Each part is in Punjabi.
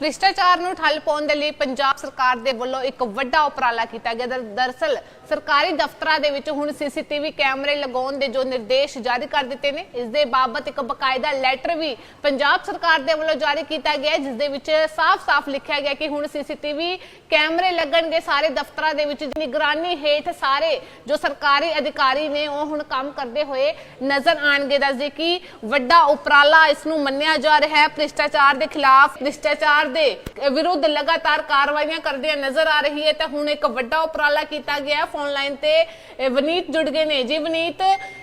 ਭ੍ਰਿਸ਼ਟਾਚਾਰ ਨੂੰ ਠੱਲ ਪਾਉਣ ਦੇ ਲਈ ਪੰਜਾਬ ਸਰਕਾਰ ਦੇ ਵੱਲੋਂ ਇੱਕ ਵੱਡਾ ਉਪਰਾਲਾ ਕੀਤਾ ਗਿਆ। ਦਰ- ਸਰਕਾਰੀ ਦਫ਼ਤਰਾਂ ਦੇ ਵਿੱਚ ਹੁਣ ਸੀਸੀਟੀਵੀ ਕੈਮਰੇ ਲਗਾਉਣ ਦੇ ਜੋ ਨਿਰਦੇਸ਼ ਜਾਰੀ ਕਰ ਦਿੱਤੇ ਨੇ, ਇਸ ਦੇ ਬਾਬਤ ਇੱਕ ਬਕਾਇਦਾ ਲੈਟਰ ਵੀ ਪੰਜਾਬ ਸਰਕਾਰ ਦੇ ਵੱਲੋਂ ਜਾਰੀ ਕੀਤਾ ਗਿਆ, ਜਿਸ ਦੇ ਵਿੱਚ ਸਾਫ਼-ਸਾਫ਼ ਲਿਖਿਆ ਗਿਆ ਕਿ ਹੁਣ ਸੀਸੀਟੀਵੀ ਕੈਮਰੇ ਲੱਗਣਗੇ ਸਾਰੇ ਦਫ਼ਤਰਾਂ ਦੇ ਵਿੱਚ ਨਿਗਰਾਨੀ ਹੇਠ ਸਾਰੇ ਜੋ ਸਰਕਾਰੀ ਅਧਿਕਾਰੀ ਨੇ ਉਹ ਹੁਣ ਕੰਮ ਕਰਦੇ ਹੋਏ ਨਜ਼ਰ ਆਣਗੇ ਦੱਸਦੇ ਕਿ ਵੱਡਾ ਉਪਰਾਲਾ ਇਸ ਨੂੰ ਮੰਨਿਆ ਜਾ ਰਿਹਾ ਹੈ। ਭ੍ਰਿਸ਼ਟਾਚਾਰ ਦੇ ਖਿਲਾਫ ਭ੍ਰਿਸ਼ਟਾਚਾਰ ਦੇ ਵਿਰੁੱਧ ਲਗਾਤਾਰ ਕਾਰਵਾਈਆਂ ਕਰਦਿਆਂ ਨਜ਼ਰ ਆ ਰਹੀ ਹੈ, ਤਾਂ ਹੁਣ ਇੱਕ ਵੱਡਾ ਉਪਰਾਲਾ ਕੀਤਾ ਗਿਆ ਫੋਨ ਲਾਈਨ ਤੇ ਵਨੀਤ ਜੁੜ ਗਏ ਨੇ। ਜੀ ਵਨੀਤ,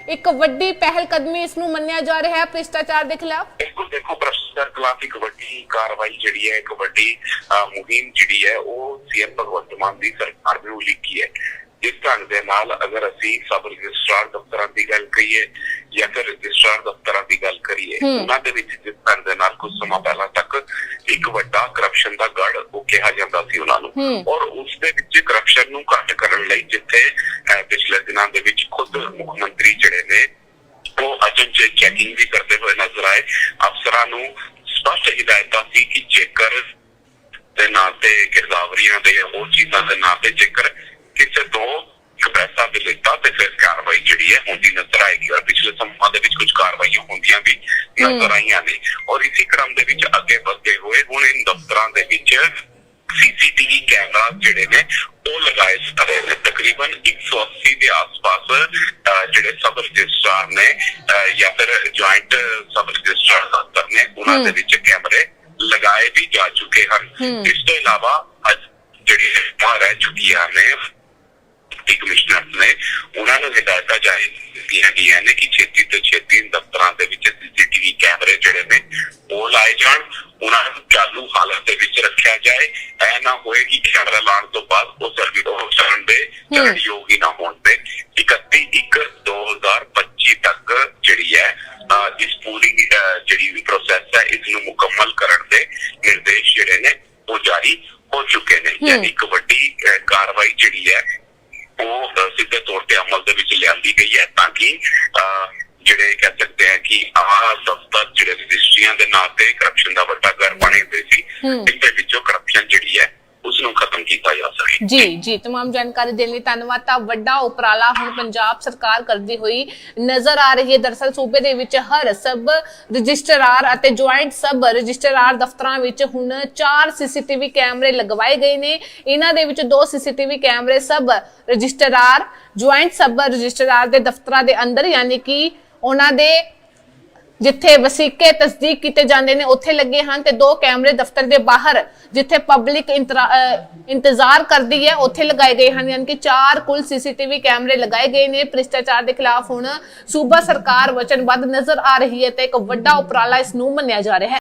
ਇੱਕ ਵੱਡੀ ਪਹਿਲ ਕਦਮੀ ਇਸ ਨੂੰ ਮੰਨਿਆ ਜਾ ਰਿਹਾ ਹੈ ਭ੍ਰਿਸ਼ਟਾਚਾਰ ਦੇ ਖਿਲਾਫ? ਬਿਲਕੁਲ ਦੇਖੋ, ਭ੍ਰਸ਼ਟਾਚਾਰ ਖਿਲਾਫ ਇੱਕ ਵੱਡੀ ਕਾਰਵਾਈ ਜਿਹੜੀ ਹੈ, ਇੱਕ ਵੱਡੀ ਮੁਹਿੰਮ ਜਿਹੜੀ ਹੈ, ਉਹ ਸੀਐਮ ਭਗਵੰਤ ਮਾਨ ਦੀ ਸਰਕਾਰ ਨੇ ਉਲੀਕੀ ਹੈ। ਜਿਸ ਢੰਗ ਦੇ ਨਾਲ ਅਗਰ ਅਸੀਂ ਸਬ ਰਜਿਸਟਰਾਰ ਦਫ਼ਤਰਾਂ ਦੀ ਗੱਲ ਕਰੀਏ ਜਾਂ ਫਿਰ ਰਜਿਸਟਰਾਰ ਦਫ਼ਤਰਾਂ ਦੀ ਗੱਲ ਕਰੀਏ। ਉਹਨਾਂ ਦੇ ਵਿੱਚ ਜਿਸ ਢੰਗ ਦੇ ਨਾਲ ਕੁਝ ਸਮਾਂ ਪਹਿਲਾਂ ਤੱਕ ਇੱਕ ਵੱਡਾ ਕਰਪਸ਼ਨ ਦਾ ਗੜ ਉਹ ਕਿਹਾ ਜਾਂਦਾ ਸੀ ਉਹਨਾਂ ਨੂੰ। ਔਰ ਉਸ ਦੇ ਵਿੱਚ ਕਰਪਸ਼ਨ ਨੂੰ ਘੱਟ ਕਰਨ ਲਈ ਜਿੱਥੇ ਪਿਛਲੇ ਦਿਨਾਂ ਦੇ ਵਿੱਚ ਖੁਦ ਮੁੱਖ ਮੰਤਰੀ ਜਿਹੜੇ ਨੇ ਉਹ ਅਚਨਚੇ ਚੈਕਿੰਗ ਵੀ ਕਰਦੇ ਹੋਏ ਨਜ਼ਰ ਆਏ ਅਫਸਰਾਂ ਨੂੰ ਸਪਸ਼ਟ ਹਿਦਾਇਤਾਂ ਸੀ ਕਿ ਜੇਕਰ ਦੇ ਨਾਂ ਤੇ ਗਿਰਦਾਵਰੀਆਂ ਦੇ ਹੋਰ ਚੀਜ਼ਾਂ ਦੇ ਨਾਂ ਤੇ ਜੇਕਰ ਕਿਸੇ ਤੋਂ ਇੱਕ ਪੈਸਾ ਵੀ ਲਿੱਤਾ ਤੇ ਫਿਰ ਕਾਰਵਾਈ ਜਿਹੜੀ ਹੈ ਹੁੰਦੀ ਨਜ਼ਰ ਆਏਗੀ ਔਰ ਪਿਛਲੇ ਸਮਾਂ ਦੇ ਵਿੱਚ ਕੁਝ ਕਾਰਵਾਈਆਂ ਹੁੰਦੀਆਂ ਵੀ ਨਜ਼ਰ ਆਈਆਂ ਨੇ ਔਰ ਇਸੇ ਕ੍ਰਮ ਦੇ ਵਿੱਚ ਅੱਗੇ ਵਧਦੇ ਹੋਏ ਹੁਣ ਇਨ ਦਫ਼ਤਰਾਂ ਦੇ ਵਿੱਚ ਸੀਸੀਟੀਵੀ ਕੈਮਰਾ ਜਿਹੜੇ ਨੇ ਉਹ ਲਗਾਏ ਜਾ ਰਹੇ ਨੇ ਤਕਰੀਬਨ 180 ਦੇ ਆਸ-ਪਾਸ ਅਹ, ਜਿਹੜੇ ਸਬ ਰਜਿਸਟਰਾਰ ਨੇ ਅਹ, ਜਾਂ ਫਿਰ ਜੁਆਇੰਟ ਸਬ ਰਜਿਸਟਰਾਰ ਦਫ਼ਤਰ ਨੇ ਉਹਨਾਂ ਦੇ ਹਮ। ਵਿੱਚ ਕੈਮਰੇ ਲਗਾਏ ਵੀ ਜਾ ਚੁੱਕੇ ਹਨ ਹਮ। ਇਸ ਤੋਂ ਇਲਾਵਾ ਅੱਜ ਜਿਹੜੀ ਰਿਪੋਰਟ ਰਹਿ ਚੁੱਕੀਆਂ ਨੇ ਡਿਪਟੀ ਕਮਿਸ਼ਨਰ ਨੇ ਉਹਨਾਂ ਨੂੰ ਹਦਾਇਤਾਂ ਜਾਰੀ ਕੀਤੀਆਂ ਗਈਆਂ ਨੇ ਕਿ ਛੇਤੀ ਤੋਂ ਛੇਤੀ ਦਫ਼ਤਰਾਂ ਦੇ ਵਿੱਚ ਸੀਸੀਟੀਵੀ ਕੈਮਰੇ ਜਿਹੜੇ ਨੇ ਉਹ ਲਾਏ ਜਾਣ ਉਹਨਾਂ ਨੂੰ ਚਾਲੂ ਹਾਲਤ ਦੇ ਵਿੱਚ ਰੱਖਿਆ ਜਾਏ। ਐ ਨਾ ਹੋਏ ਕਿ ਕੈਮਰਾ ਲਾਉਣ ਤੋਂ ਬਾਅਦ ਉਹ ਸਰਵਿਸ ਉਹ ਚੱਲਣ ਦੇ ਚੱਲਣ ਯੋਗ ਹੀ ਨਾ ਹੋਣ ਤੇ 31 ਇੱਕ 2025 ਤੱਕ ਜਿਹੜੀ ਹੈ ਇਸ ਪੂਰੀ ਜਿਹੜੀ ਪ੍ਰੋਸੈਸ ਹੈ ਇਸ ਨੂੰ ਮੁਕੰਮਲ ਕਰਨ ਦੇ ਨਿਰਦੇਸ਼ ਜਿਹੜੇ ਨੇ ਉਹ ਜਾਰੀ ਹੋ ਚੁੱਕੇ ਨੇ। ਯਾਨੀ ਅਹ, ਕਾਰਵਾਈ ਜਿਹੜੀ ਹੈ ਉਹ ਸਿੱਧੇ ਤੌਰ ਤੇ ਅਮਲ ਦੇ ਵਿੱਚ ਲਿਆਂਦੀ ਗਈ ਹੈ ਤਾਂ ਕਿ ਅਹ, ਜਿਹੜੇ ਕਹਿ ਸਕਦੇ ਆ ਕਿ ਆਹ ਦਫ਼ਤਰ ਜਿਹੜੇ ਰਜਿਸਟਰੀਆਂ ਦੇ ਨਾਂ ਤੇ ਕਰਪਸ਼ਨ ਦਾ ਵੱਡਾ ਘਰ ਬਣੇ ਹੋਏ ਸੀ ਹੂੰ। ਇਸ ਦੇ ਵਿੱਚੋਂ ਕਰਪਸ਼ਨ ਜਿਹੜੀ ਹੈ ਉਸ ਨੂੰ ਖਤਮ ਕੀਤਾ ਜਾ ਸਕੇ ਜੀ ਜੀ तमाम ਜਾਣਕਾਰੀ ਦੇਣ ਲਈ ਧੰਨਵਾਦ ਤਾਂ ਵੱਡਾ ਉਪਰਾਲਾ ਹੁਣ ਪੰਜਾਬ ਸਰਕਾਰ ਕਰਦੀ ਹੋਈ ਨਜ਼ਰ ਆ ਰਹੀ ਹੈ ਦਰਸਲ ਸੂਬੇ ਦੇ ਵਿੱਚ ਹਰ ਸਬ ਰਜਿਸਟਰਾਰ ਅਤੇ ਜੁਆਇੰਟ ਸਬ ਰਜਿਸਟਰਾਰ ਦਫ਼ਤਰਾਂ ਵਿੱਚ ਹੁਣ 4 ਸੀਸੀਟੀਵੀ ਕੈਮਰੇ ਲਗਵਾਏ ਗਏ ਨੇ ਇਹਨਾਂ ਦੇ ਵਿੱਚ ਦੋ ਸੀਸੀਟੀਵੀ ਕੈਮਰੇ sub registrar joint sub registrar ਦੇ ਦਫ਼ਤਰਾਂ ਦੇ ਅੰਦਰ ਯਾਨੀ ਕਿ ਉਹਨਾਂ ਦੇ ਜਿੱਥੇ ਵਸੀਕੇ ਤਸਦੀਕ ਕੀਤੇ ਜਾਂਦੇ ਨੇ, ਉੱਥੇ ਲੱਗੇ ਹਨ ਤੇ ਦੋ ਕੈਮਰੇ ਦਫ਼ਤਰ ਦੇ ਬਾਹਰ, ਜਿੱਥੇ ਪਬਲਿਕ ਇੰਤਜ਼ਾਰ ਕਰਦੀ ਹੈ, ਉੱਥੇ ਲਗਾਏ ਗਏ ਹਨ, ਯਾਨੀ ਕਿ ਚਾਰ ਕੁੱਲ ਸੀਸੀਟੀਵੀ ਕੈਮਰੇ ਲਗਾਏ ਗਏ ਨੇ। ਭ੍ਰਿਸ਼ਟਾਚਾਰ ਦੇ ਖਿਲਾਫ ਹੁਣ ਸੂਬਾ ਸਰਕਾਰ ਵਚਨਬੱਧ ਨਜ਼ਰ ਆ ਰਹੀ ਹੈ ਤੇ ਇੱਕ ਵੱਡਾ ਉਪਰਾਲਾ ਇਸ ਨੂੰ ਮੰਨਿਆ ਜਾ ਰਿਹਾ ਹੈ।